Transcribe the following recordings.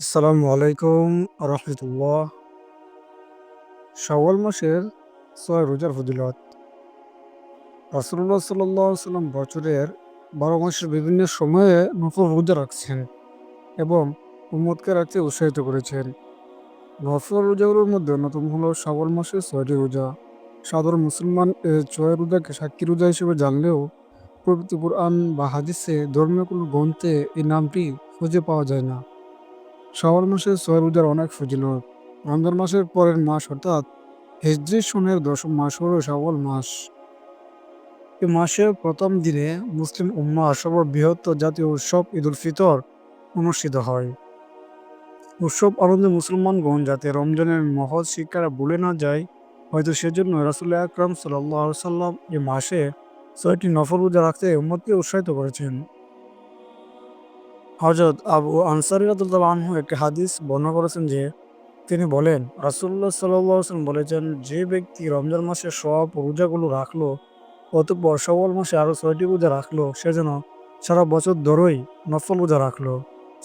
আসসালামু আলাইকুম রহমতুল্লাহ। শাওয়াল মাসের ছয় রোজার ফজিলত। রাসুল্লাহ সাল্লাহ সাল্লাম বছরের বারো মাসের বিভিন্ন সময়ে নফল রোজা রাখছেন এবং উম্মদকে রাখতে উৎসাহিত করেছেন। নফল রোজাগুলোর মধ্যে অন্যতম হলো শাওয়াল মাসের ছয়টি রোজা। সাধারণ মুসলমান ছয় রোজাকে সাক্ষী রোজা হিসেবে জানলেও পবিত্র কোরআন বা হাদিসে ধর্মীয় কোনো গ্রন্থে এই নামটি খুঁজে পাওয়া যায় না। শাওয়াল মাসে ছয় রোজার অনেক ফজিলত রমজান মাসের পরের মাস অর্থাৎ হিজরি সনের দশম মাস হল শাওয়াল মাস। এ মাসের প্রথম দিনে মুসলিম উম্মা সবার বৃহত্তর জাতীয় উৎসব ঈদ উল ফিতর অনুষ্ঠিত হয়। উৎসব আনন্দে মুসলমানগণ যাতে রমজানের মহৎ শিক্ষারা ভুলে না যায়, হয়তো সেজন্য রাসুল আকরাম সাল্লাহ সাল্লাম এই মাসে ছয়টি নফল রোজা রাখতে উম্মদকে উৎসাহিত করেছেন। হজরত আবু আনসারি রাদুল্লাহ আনহু একটি হাদিস বর্ণনা করেছেন যে, তিনি বলেন রাসুল্লাহ সাল্লাম বলেছেন, যে ব্যক্তি রমজান মাসে সব রোজাগুলো রাখল, অতঃপর সবল মাসে আরও ছয়টি রোজা রাখল, সে যেন সারা বছর ধরেই নফল রোজা রাখল।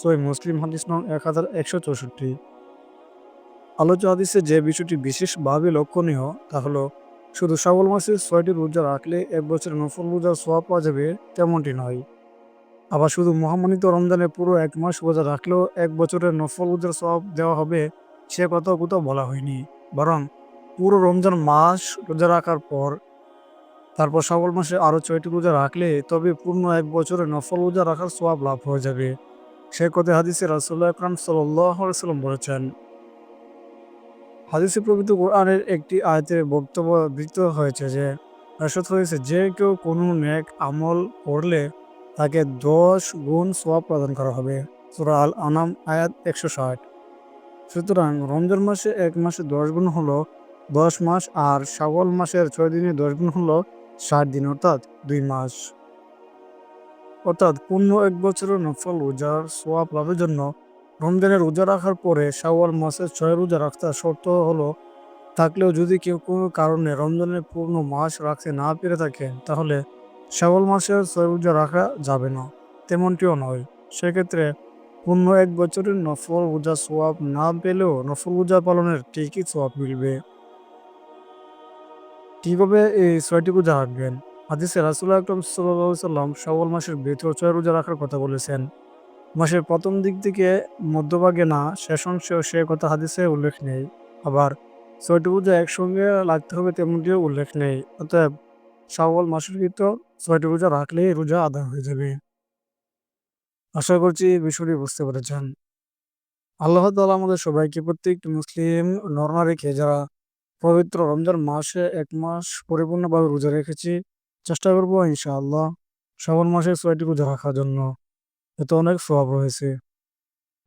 সই মুসলিম হাদিস নং এক হাজার একশো চৌষট্টি। আলোচ হাদিসে যে বিষয়টি বিশেষভাবে লক্ষণীয়, তা হলো, শুধু শ্রাবণ মাসে ছয়টি রোজা রাখলে এক বছরের নফল রোজার সোয়া পাওয়া যাবে তেমনটি নয়। আবার শুধু মহামানিত রমজানে পুরো এক মাস রোজা রাখলেও এক বছরের নফল রোজার সব দেওয়া হবে সে কথা কোথাও বলা হয়নি। বরং পুরো রমজান মাস রোজা রাখার পর, তারপর সকল মাসে আরও ছয়টি রোজা রাখলে তবে পূর্ণ এক বছরের নফল রোজা রাখার সোয়াব লাভ হয়ে যাবে। সে কথা হাদিসে রাসুল্লাহ আকরাম সাল্লাম বলেছেন। হাদিসে প্রকৃত কোরআনের একটি আয়তের বক্তব্য বৃত্ত হয়েছে যে রসদ হয়েছে যে কেউ কোনো ন্যাক আমল করলে তাকে দশ গুণ সোয়াব প্রদান করা হবে। সুরা আল আনাম আয়াত একশো ষাট। সুতরাং রমজান মাসে এক মাসে দশ গুণ হলো দশ মাস আর শ্রাবণ মাসের ছয় দিনে দশ গুণ হলো ষাট দিন, অর্থাৎ দুই মাস। অর্থাৎ পূর্ণ এক বছরের নফল রোজার সোয়াব লাভের জন্য রমজানের রোজা রাখার পরে শাওয়াল মাসের ছয় রোজা রাখতে শর্ত হলো থাকলেও যদি কেউ কোনো কারণে রমজানের পূর্ণ মাস রাখতে না পেরে থাকেন তাহলে শ্রাবণ মাসের ছয় রোজা রাখা যাবে না, তেমনটিও নয়। সেক্ষেত্রে পূর্ণ এক বছরের নফল রোজা সোয়াব না পেলেও নফল রোজা পালনের ঠিকই সোয়াব মিলবে। কীভাবে এই ছয়টি রোজা রাখবেন? হাদিসে রাসুল্লাহ আকরম সাল্লাম শ্রাবণ মাসের ভেতর ছয় রোজা রাখার কথা বলেছেন। মাসের প্রথম দিক থেকে মধ্যভাগে না, শেষ অংশেও সে কথা হাদিসে উল্লেখ নেই। আবার ছয়টি রোজা একসঙ্গে লাগতে হবে তেমনটিও উল্লেখ নেই, অতএব শাওয়াল মাসের ভিতর ছয়টি রোজা রাখলেই রোজা আদায় হয়ে যাবে। আশা করছি বিষয়টি বুঝতে পেরেছেন। আল্লাহ তালা আমাদের সবাইকে প্রত্যেকটি মুসলিম নর্মা রেখে যারা পবিত্র রমজান মাসে এক মাস পরিপূর্ণভাবে রোজা রেখেছি, চেষ্টা করব ইনশাআল্লাহ শ্রাবণ মাসে ছয়টি রোজা রাখার জন্য। এতে অনেক স্বভাব রয়েছে।